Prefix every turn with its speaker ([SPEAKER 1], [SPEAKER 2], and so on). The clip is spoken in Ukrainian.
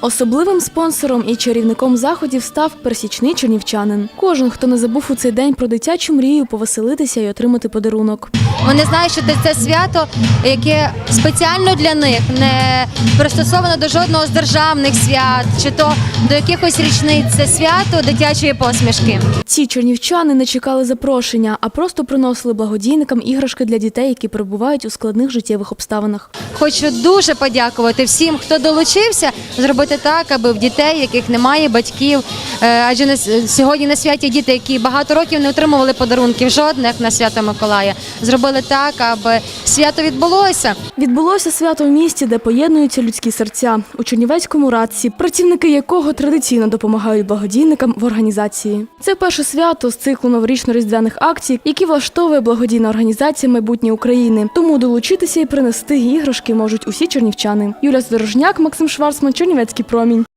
[SPEAKER 1] Особливим спонсором і чарівником заходів став пересічний чернівчанин. Кожен, хто не забув у цей день про дитячу мрію повеселитися і отримати подарунок.
[SPEAKER 2] Вони знають, що це свято, яке спеціально для них не пристосовано до жодного з державних свят, чи то до якихось річниць. Це свято дитячої посмішки.
[SPEAKER 1] Ці чернівчани не чекали запрошення, а просто приносили благодійникам іграшки для дітей, які перебувають у складних життєвих обставинах.
[SPEAKER 2] Хочу дуже подякувати всім, хто долучився, зробити так, аби в дітей, яких немає батьків, е, адже на сьогодні на святі діти, які багато років не отримували подарунків жодних на свято Миколая, зробили так, аби свято відбулося.
[SPEAKER 1] Відбулося свято в місті, де поєднуються людські серця у Чернівецькому радці, працівники якого традиційно допомагають благодійникам в організації. Це перше свято з циклу новорічно-різдвяних акцій, які влаштовує благодійна організація майбутнє України. Тому долучитися і принести іграшки можуть усі чернівчани. Юля Здорожняк, Максим Шварцман, Чернівецький que mim